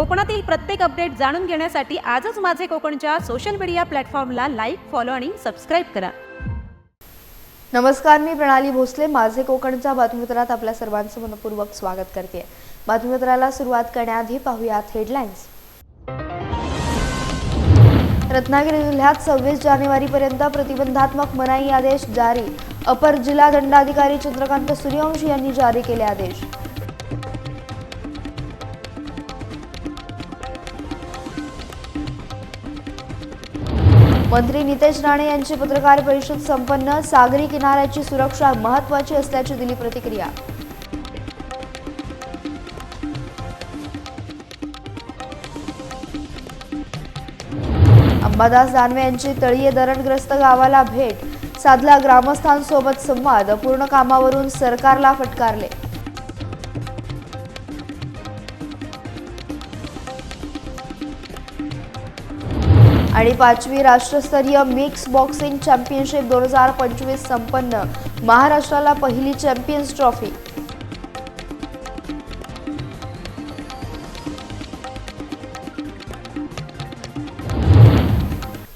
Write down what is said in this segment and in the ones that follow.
कोकणातील प्रत्येक अपडेट जाणून घेण्यासाठी आजच माझे कोकणच्या सोशल मीडिया प्लॅटफॉर्मला लाईक फॉलो आणि सबस्क्राईब करा. नमस्कार मी प्रणाली भोसले माझे कोकणच्या बातमीपत्रात आपल्या सर्वांचं मनपूर्वक स्वागत करते. बातमीपत्राला सुरुवात करण्याआधी पाहूयात हेडलाईन्स रत्नागिरी जिल्ह्यात सव्वीस जानेवारीपर्यंत प्रतिबंधात्मक मनाई आदेश जारी. अपर जिल्हा दंडाधिकारी चंद्रकांत सूर्यवंशी यांनी जारी केले आदेश. मंत्री नितेश राणे यांची पत्रकार परिषद संपन्न. सागरी किनाऱ्याची सुरक्षा महत्वाची असल्याची दिली प्रतिक्रिया. अंबादास दानवे यांची तळीये धरणग्रस्त गावाला भेट. साधला ग्रामस्थांसोबत संवाद. पूर्ण कामावरून सरकारला फटकारले. आणि पाचवी राष्ट्रस्तरीय मिक्स बॉक्सिंग चॅम्पियनशिप दोन हजार पंचवीस संपन्न. महाराष्ट्राला पहिली चॅम्पियन्स ट्रॉफी.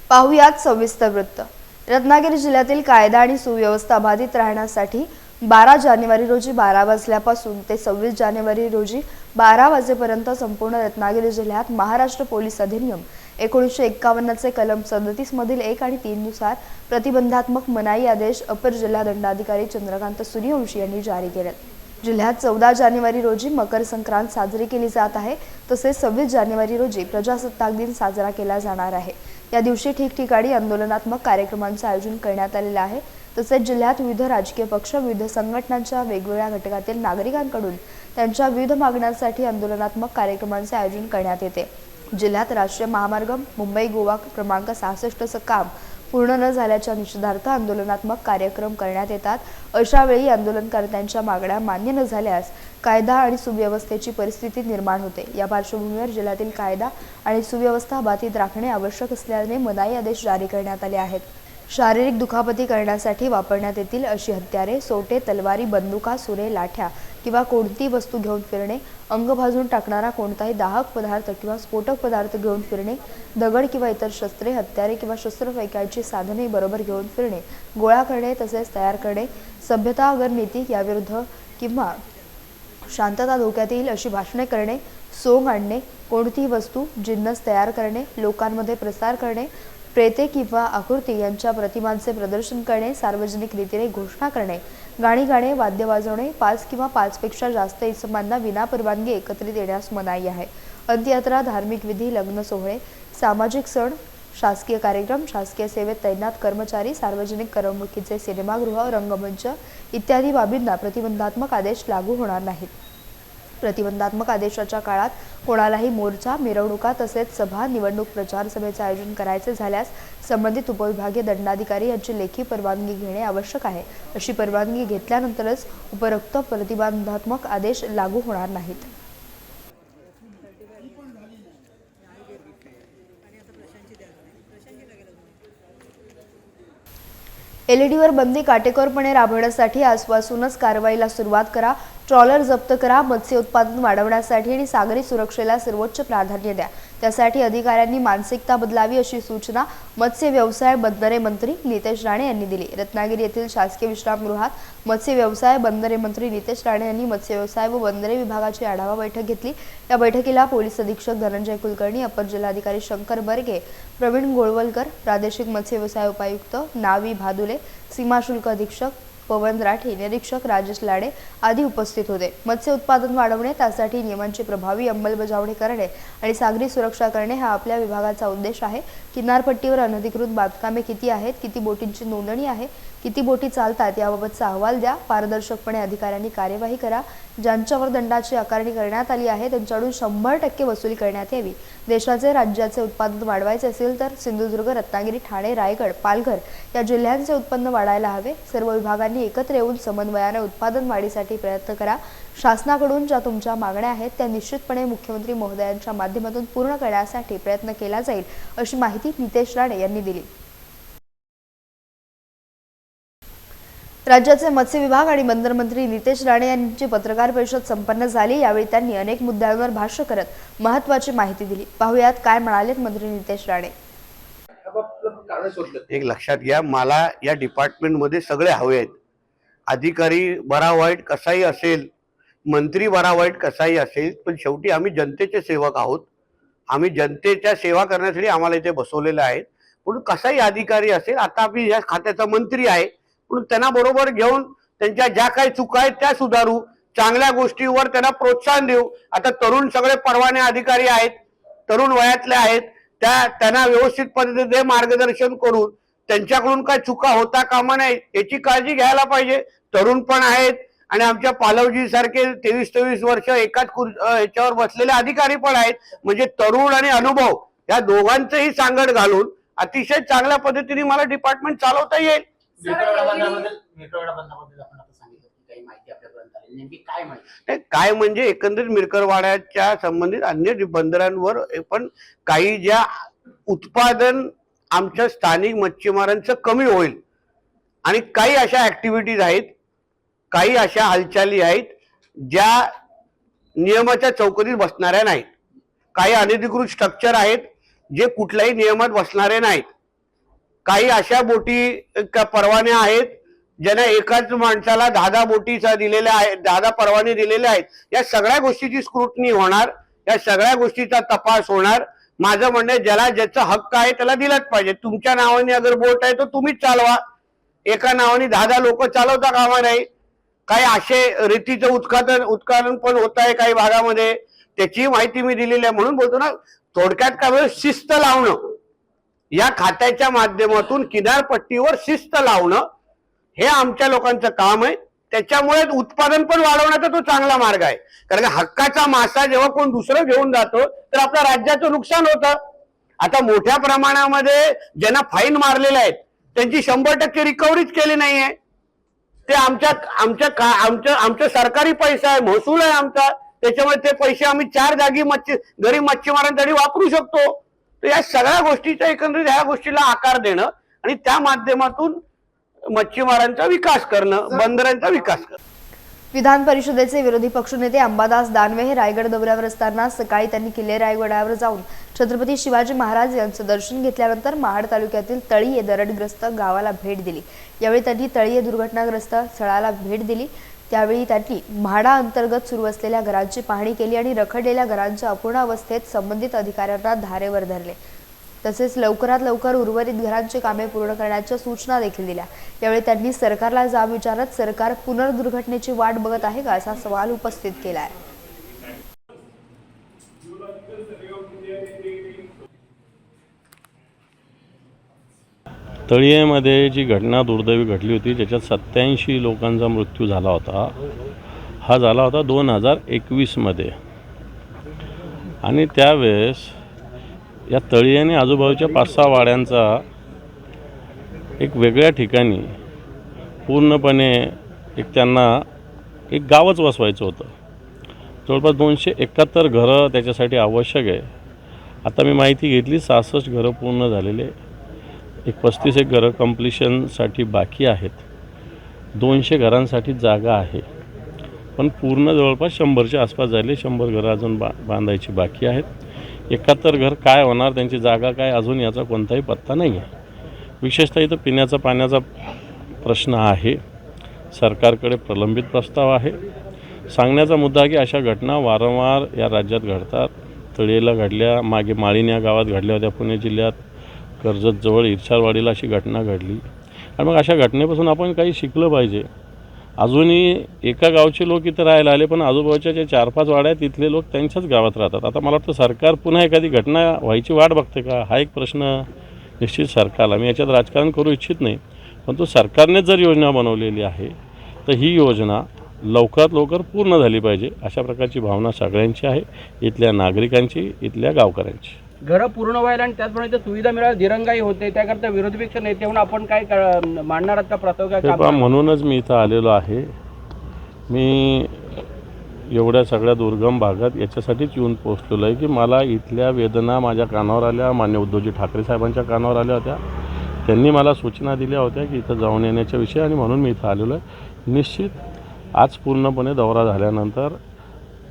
पाहुयात सविस्तर वृत्त. रत्नागिरी जिल्ह्यातील कायदा आणि सुव्यवस्था बाधित राहण्यासाठी बारा जानेवारी रोजी बारा वाजल्यापासून ते सव्वीस जानेवारी रोजी बारा वाजेपर्यंत संपूर्ण रत्नागिरी जिल्ह्यात महाराष्ट्र पोलीस अधिनियम एकोणीसशे एक्कावन्नचे कलम सदतीसमधील एक आणि तीननुसार प्रतिबंधात्मक मनाई आदेश अपर जिल्हा दंडाधिकारी चंद्रकांत सूर्यवंशी यांनी जारी केलेत. जिल्ह्यात चौदा जानेवारी रोजी मकर संक्रांत साजरी केली जात आहे. तसेच सव्वीस जानेवारी रोजी प्रजासत्ताक दिन साजरा केला जाणार आहे. या दिवशी ठिकठिकाणी आंदोलनात्मक कार्यक्रमांचं आयोजन करण्यात आलेलं आहे. तसेच जिल्ह्यात विविध राजकीय पक्ष विविध संघटनांच्या वेगवेगळ्या घटकातील नागरिकांकडून त्यांच्या विविध मागण्यांसाठी आंदोलनात्मक कार्यक्रमांचे आयोजन करण्यात येते. जिल्ह्यात राष्ट्रीय महामार्ग मुंबई गोवा क्रमांक सहासष्टचं काम पूर्ण न झाल्याच्या निषेधार्थ आंदोलनात्मक कार्यक्रम करण्यात येतात. अशावेळी आंदोलनकर्त्यांच्या मागण्या मान्य न झाल्यास कायदा आणि सुव्यवस्थेची परिस्थिती निर्माण होते. या पार्श्वभूमीवर जिल्ह्यातील कायदा आणि सुव्यवस्था बाधित राखणे आवश्यक असल्याने मनाई आदेश जारी करण्यात आले आहेत. शारीरिक दुखापती करण्यासाठी वापरण्यात येतील अशी हत्यारे सोटे तलवारी बंदुका सुरे लाठ्या किंवा कोणती वस्तू घेऊन फिरणे अंग भाजून टाकणारा कोणताही दाहक पदार्थ किंवा स्फोटक पदार्थ घेऊन फिरणे दगड किंवा इतर शस्त्रे हत्यारे किंवा शस्त्र फेकायची साधने बरोबर घेऊन फिरणे गोळा करणे तसेच तयार करणे सभ्यता अगर नीती याविरुद्ध किंवा शांतता धोक्यात येईल अशी भाषणे करणे सोंग आणणे कोणतीही वस्तू जिन्नस तयार करणे लोकांमध्ये प्रसार करणे प्रेते किंवा आकृती यांच्या प्रतिमांचे प्रदर्शन करणे सार्वजनिक रीतीने घोषणा करणे गाणी गाणे वाद्य वाजवणे पाच किंवा पाचपेक्षा जास्त इसमांना विनापरवानगी एकत्रित येण्यास मनाई आहे. अंत्ययात्रा धार्मिक विधी लग्न सोहळे सामाजिक सण शासकीय कार्यक्रम शासकीय सेवेत तैनात कर्मचारी सार्वजनिक करमणुकीचे सिनेमागृह रंगमंच इत्यादी बाबींना प्रतिबंधात्मक आदेश लागू होणार नाहीत. प्रतिबंधात्मक आदेशाच्या काळात कोणालाही मोर्चा मिरवणुका तसेच सभा निवडणूक प्रचार सभेचे आयोजन करायचे झाल्यास संबंधित उपविभागीय दंडाधिकारी यांची लेखी परवानगी घेणे आवश्यक आहे. अशी परवानगी घेतल्यानंतरच उपरोक्त प्रतिबंधात्मक आदेश लागू होणार नाहीत. एलईडीवर बंदी काटेकोरपणे राबवण्यासाठी आजपासूनच कारवाईला सुरुवात करा. ट्रॉलर जप्त करा मत्स्य उत्पादन वाढवण्यासाठी आणि सागरी सुरक्षेला सर्वोच्च प्राधान्य द्या. त्यासाठी अधिकाऱ्यांनी मानसिकता बदलावी अशी सूचना मत्स्य व्यवसाय बंदरे मंत्री नितेश राणे यांनी दिली. रत्नागिरी येथील शासकीय विश्रामगृहात मत्स्य व्यवसाय बंदरे मंत्री नितेश राणे यांनी मत्स्य व्यवसाय व बंदरे विभागाची आढावा बैठक घेतली. या बैठकीला पोलीस अधीक्षक धनंजय कुलकर्णी अपर जिल्हाधिकारी शंकर बर्गे प्रवीण गोळवलकर प्रादेशिक मत्स्य व्यवसाय उपायुक्त नावी भादुले सीमाशुल्क अधीक्षक पवन राठे निरीक्षक राजेश लाडे आदी उपस्थित होते. मत्स्य उत्पादन वाढवणे त्यासाठी नियमांची प्रभावी अंमलबजावणी करणे आणि सागरी सुरक्षा करणे हा आपल्या विभागाचा उद्देश आहे. किनारपट्टीवर अनधिकृत बांधकामे किती आहेत किती बोटींची नोंदणी आहे किती बोटी चालतात याबाबतचा अहवाल द्या. पारदर्शकपणे अधिकाऱ्यांनी कार्यवाही करा. ज्यांच्यावर दंडाची आकारणी करण्यात आली आहे त्यांच्याकडून शंभर टक्के वसुली करण्यात यावी. देशाचे राज्याचे उत्पादन वाढवायचे असेल तर सिंधुदुर्ग रत्नागिरी ठाणे रायगड पालघर या जिल्ह्यांचे उत्पन्न वाढायला हवे. सर्व विभागांनी एकत्र येऊन समन्वयाने उत्पादन वाढीसाठी प्रयत्न करा. शासनाकडून ज्या तुमच्या मागण्या आहेत त्या निश्चितपणे मुख्यमंत्री महोदयांच्या माध्यमातून पूर्ण करण्यासाठी प्रयत्न केला जाईल अशी माहिती नितेश राणे यांनी दिली. राज्याचे मत्स्य विभाग आणि बंदर मंत्री नितेश राणे यांची पत्रकार परिषद संपन्न झाली. यावेळी त्यांनी अनेक मुद्द्यांवर भाष्य करत महत्त्वाची माहिती दिली. पाहुयात काय म्हणालेत मंत्री नितेश राणे. एक लक्षात घ्या मला या डिपार्टमेंटमध्ये सगळे हवे आहेत. अधिकारी बरा वाईट कसाही असेल मंत्री बरा वाईट कसाही असेल पण शेवटी आम्ही जनतेचे सेवक आहोत. आम्ही जनतेच्या सेवा करण्यासाठी आम्हाला इथे बसवलेलं आहे म्हणून कसाही अधिकारी असेल आता आम्ही या खात्याचा मंत्री आहे. म्हणून त्यांना बरोबर घेऊन त्यांच्या ज्या काही चुका आहेत त्या सुधारू चांगल्या गोष्टीवर त्यांना प्रोत्साहन देऊ. आता तरुण सगळे परवाने अधिकारी आहेत तरुण वयातले आहेत त्या त्यांना व्यवस्थित पद्धतीने मार्गदर्शन करून त्यांच्याकडून काय चुका होता कामा नये याची काळजी घ्यायला पाहिजे. तरुण पण आहेत आणि आमच्या पालवजी सारखे तेवीस तेवीस वर्ष एकाच याच्यावर बसलेले अधिकारी पण आहेत. म्हणजे तरुण आणि अनुभव या दोघांचंही सांगड घालून अतिशय चांगल्या पद्धतीने मला डिपार्टमेंट चालवता येईल. मेट्रोवेडा बंधाबद्दल मेट्रोवेडा बंधाबद्दल आपण आता सांगितलं की काही माहिती आपल्यापर्यंत आली नेमकी काय माहिती? नाही, काय म्हणजे एकंदरीत मिरकरवाड्याच्या संबंधित अन्य बंदरांवर पण काही ज्या उत्पादन आमच्या स्थानिक मच्छीमारांचं कमी होईल आणि काही अशा ऍक्टिव्हिटीज आहेत काही अशा हालचाली आहेत ज्या नियमाच्या चौकटीत बसणाऱ्या नाहीत. काही अनधिकृत स्ट्रक्चर आहेत जे कुठल्याही नियमात बसणारे नाहीत. काही अशा बोटी का परवान्या आहेत ज्यांना एकाच माणसाला दहा दहा बोटीचा दिलेल्या आहेत दहा दहा परवाने दिलेले आहेत. या सगळ्या गोष्टीची स्क्रुटनी होणार या सगळ्या गोष्टीचा तपास होणार. माझं म्हणणं ज्याला ज्याचा हक्क आहे त्याला दिलाच पाहिजे. तुमच्या नावाने अगर बोट आहे तर तुम्हीच चालवा. एका नावाने दहा दहा लोक चालवता कामा नाही. काही असे रीतीचं उत्खातन उत्खनन पण होत आहे काही भागामध्ये. त्याची माहिती मी दिलेली आहे. म्हणून बोलतो ना थोडक्यात काय शिस्त लावणं. या खात्याच्या माध्यमातून किनारपट्टीवर शिस्त लावणं हे आमच्या लोकांचं काम आहे. त्याच्यामुळे उत्पादन पण वाढवण्याचा तो चांगला मार्ग आहे. कारण का हक्काचा मासा जेव्हा कोण दुसरं घेऊन जातो तर आपल्या राज्याचं नुकसान होतं. आता मोठ्या प्रमाणामध्ये ज्यांना फाईन मारलेले आहेत त्यांची शंभर टक्के रिकव्हरीच केली नाहीये. ते आमच्या आमच्या का आमच्या आमचं सरकारी पैसा आहे महसूल आहे आमचा. त्याच्यामुळे ते पैसे आम्ही चार जागी मच्छी गरीब मच्छीमारांसाठी वापरू शकतो. तर या सगळ्या गोष्टीचा एकंदरीत ह्या गोष्टीला आकार देणं आणि त्या माध्यमातून मच्छीमारांचा विकास करणं बंदरांचा विकास करणं. विधान परिषदेचे विरोधी पक्षनेते अंबादास दानवे हे रायगड दौऱ्यावर असताना सकाळी त्यांनी किल्ले रायगडावर जाऊन छत्रपती शिवाजी महाराज यांचं दर्शन घेतल्यानंतर महाड तालुक्यातील तळीये दरडग्रस्त गावाला भेट दिली. यावेळी त्यांनी तळीये दुर्घटनाग्रस्त स्थळाला भेट दिली. त्यावेळी त्यांनी म्हाडा अंतर्गत सुरू असलेल्या घरांची पाहणी केली आणि रखडलेल्या घरांच्या अपूर्ण अवस्थेत संबंधित अधिकाऱ्यांना धारेवर धरले. तसेच लवकरात लवकर उर्वरित घरांची कामे पूर्ण करण्याच्या सूचना देखील दिल्या. यावेळी त्यांनी सरकारला जाब विचारत सरकार पुनर्दुर्घटनेची वाट बघत आहे का असा सवाल उपस्थित केला आहे. तळियेमध्ये जी घटना दुर्दैवी घडली होती ज्याच्यात सत्याऐंशी लोकांचा मृत्यू झाला होता हा झाला होता दोन हजार एकवीसमध्ये. आणि त्यावेळेस या तळियाने आजूबाजूच्या पाच सहा वाड्यांचा एक वेगळ्या ठिकाणी पूर्णपणे एक त्यांना एक गावच वसवायचं होतं. जवळपास दोनशे एकाहत्तर घरं त्याच्यासाठी आवश्यक आहे. आता मी माहिती घेतली सहासष्ट घरं पूर्ण झालेले. एक पस्तीस एक घरं कम्प्लिशनसाठी बाकी आहेत. दोनशे घरांसाठी जागा आहे. पण पूर्ण जवळपास शंभरच्या आसपास झाले. शंभर घरं अजून बा बांधायची बाकी आहेत. एकाहत्तर घर काय होणार त्यांची जागा काय अजून याचा कोणताही पत्ता नाही आहे विशेषतः इथं पिण्याचा पाण्याचा प्रश्न आहे. सरकारकडे प्रलंबित प्रस्ताव आहे. सांगण्याचा मुद्दा की अशा घटना वारंवार या राज्यात घडतात. तळेला घडल्या मागे माळीन या गावात घडल्या होत्या. पुणे जिल्ह्यात कर्जतजवळ इर्षारवाडीला अशी घटना घडली. आणि मग अशा घटनेपासून आपण काही शिकलं पाहिजे. अजूनही एका गावचे लोक इथं राहायला आले पण आजूबाजूच्या ज्या चार पाच वाड्या आहेत तिथले लोक त्यांच्याच गावात राहतात. आता मला वाटतं सरकार पुन्हा एखादी घटना व्हायची वाट बघते का? हा एक प्रश्न निश्चित सरकारला. मी याच्यात राजकारण करू इच्छित नाही पण तो सरकारनेच जर योजना बनवलेली आहे तर ही योजना लवकरात लवकर पूर्ण झाली पाहिजे अशा प्रकारची भावना सगळ्यांची आहे इथल्या नागरिकांची इथल्या गावकऱ्यांची. घरं पूर्ण व्हायला आणि त्याचप्रमाणे इथं सुविधा मिळायला दिरंगाई होते. त्याकरता विरोधी पक्ष नेते म्हणून आपण काय मांडणार आहात का? प्रस्ताव काय म्हणूनच मी इथं आलेलो आहे. मी एवढ्या सगळ्या दुर्गम भागात याच्यासाठीच येऊन पोहोचलेलो आहे की मला इथल्या वेदना माझ्या कानावर आल्या. मान्य उद्धवजी ठाकरे साहेबांच्या कानावर आल्या होत्या. त्यांनी मला सूचना दिल्या होत्या की इथं जाऊन येण्याच्या विषयी आणि म्हणून मी इथं आलेलो आहे. निश्चित आज पूर्णपणे दौरा झाल्यानंतर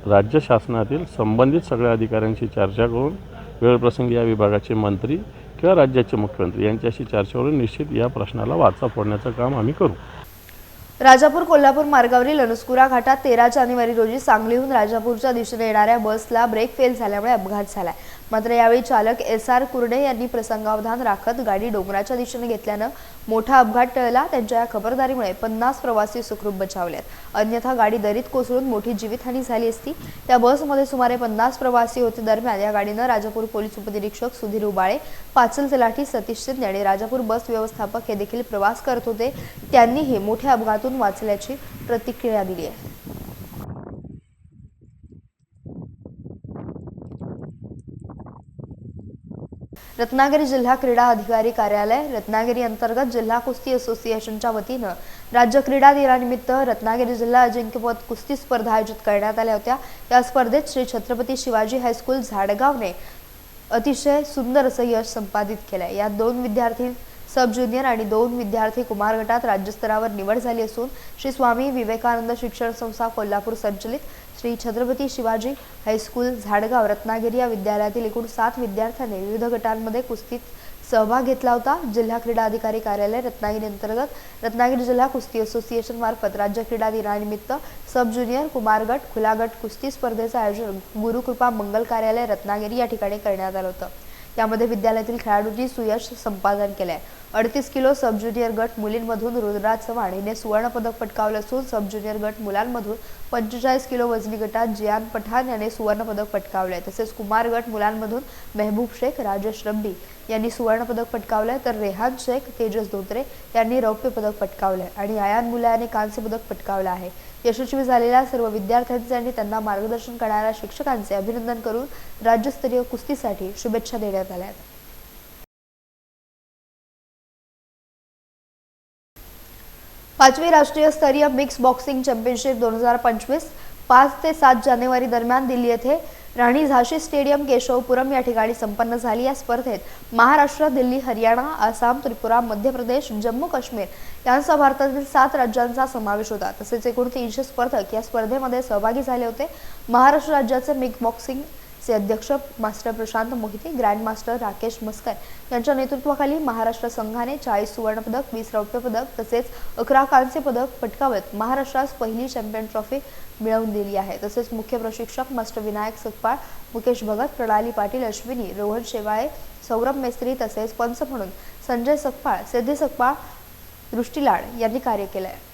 राज्य शासनातील संबंधित सगळ्या अधिकाऱ्यांशी चर्चा करून वेळप्रसंगी या विभागाचे मंत्री किंवा राज्याचे मुख्यमंत्री यांच्याशी चर्चेवरून निश्चित या प्रश्नाला वाचा फोडण्याचं काम आम्ही करू. राजापूर कोल्हापूर मार्गावरील अनुस्कुरा घाटात तेरा जानेवारी रोजी सांगलीहून राजापूरच्या दिशेने येणाऱ्या बसला ब्रेक फेल झाल्यामुळे अपघात झालाय. मात्र यावेळी चालक एस आर कुर्डे यांनी प्रसंगावधान राखत गाडी डोंगराच्या दिशेने घेतल्यानं मोठा अपघात टळला. त्यांच्या या खबरदारीमुळे पन्नास प्रवासी सुखरूप बचावलेत. अन्यथा गाडी दरीत कोसळून मोठी जीवितहानी झाली असती. त्या बसमध्ये सुमारे पन्नास प्रवासी होते दरम्यान या गाडीनं राजापूर पोलीस उपनिरीक्षक सुधीर उबाळे पाचल तलाठी सतीश शिंदे आणि राजापूर बस व्यवस्थापक हे देखील प्रवास करत होते. त्यांनीही मोठ्या अपघातून वाचल्याची प्रतिक्रिया दिली आहे. रत्नागिरी जिल्हा क्रीडा अधिकारी कार्यालय रत्नागिरी अंतर्गत जिल्हा कुस्ती असोसिएशनच्या वतीनं राज्य क्रीडा दिनानिमित्त रत्नागिरी जिल्हा अजिंक्यपद कुस्ती स्पर्धा आयोजित करण्यात आल्या होत्या. या स्पर्धेत श्री छत्रपती शिवाजी हायस्कूल झाडगावने अतिशय सुंदर असं यश संपादित केलंय. यात दोन विद्यार्थी सब ज्युनियर आणि दोन विद्यार्थी कुमार गटात राज्यस्तरावर निवड झाली असून श्री स्वामी विवेकानंद शिक्षण संस्था कोल्हापूर संचलित श्री छत्रपती शिवाजी हायस्कूल झाडगाव रत्नागिरी या विद्यालयातील एकूण सात विद्यार्थ्यांनी विविध गटांमध्ये कुस्तीत सहभाग घेतला होता. जिल्हा क्रीडा अधिकारी कार्यालय रत्नागिरी अंतर्गत रत्नागिरी जिल्हा कुस्ती असोसिएशन मार्फत राज्य क्रीडा दिनानिमित्त सब ज्युनियर कुमार गट खुला गट कुस्ती स्पर्धेचं आयोजन गुरुकृपा मंगल कार्यालय रत्नागिरी या ठिकाणी करण्यात आलं होतं. यामध्ये विद्यालयातील खेळाडूंनी सुयश संपादन केलंय. अडतीस किलो सब ज्युनियर गट मुलींमधून रुद्रा चव्हाण हिने सुवर्णपदक पटकावलं असून सब ज्युनियर गट मुलांमधून पंचेचाळीस किलो वजनी गटात जियान पठाण याने सुवर्णपदक पटकावले तसेच कुमार गट मुलांमधून मेहबूब शेख राजेश रब्बी यांनी सुवर्णपदक पटकावलंय. तर रेहान शेख तेजस धोत्रे यांनी रौप्य पदक पटकावलंय. आणि आयान मुला यांनी कांस्य पदक पटकावलं आहे. यशस्वी झालेल्या सर्व विद्यार्थ्यांचे आणि त्यांना मार्गदर्शन करणाऱ्या शिक्षकांचे अभिनंदन करून राज्यस्तरीय कुस्तीसाठी शुभेच्छा देण्यात आल्या पाचवी राष्ट्रीय स्तरीय मिक्स बॉक्सिंग चॅम्पियनशिप दोन हजार पंचवीस पाच ते सात जानेवारी दरम्यान दिल्ली येथे राणी झाशी स्टेडियम केशवपुरम या ठिकाणी संपन्न झाली. या स्पर्धेत महाराष्ट्र दिल्ली हरियाणा आसाम त्रिपुरा मध्य प्रदेश जम्मू काश्मीर यांचा भारतातील सात राज्यांचा समावेश होता. तसेच एकूण तीनशे स्पर्धक या स्पर्धेमध्ये सहभागी झाले होते. महाराष्ट्र राज्याचे मिक्स बॉक्सिंग चे अध्यक्ष master Prashant Mohite grand master Rakesh Maskar यांच्या नेतृत्वाखाली महाराष्ट्र संघाने चाळीस सुवर्णपदक वीस रौप्य पदक तसेच अकरा कांस्य पदक पटकावत महाराष्ट्रास पहिली चॅम्पियन ट्रॉफी मिळवून दिली आहे. तसेच मुख्य प्रशिक्षक मास्टर विनायक सकपाळ मुकेश भगत प्रणाली पाटील अश्विनी रोहन शेवाळे सौरभ मेस्त्री तसेच पंच म्हणून संजय सकपाळ सिद्धी सकपाळ दृष्टीलाड यांनी कार्य केलं आहे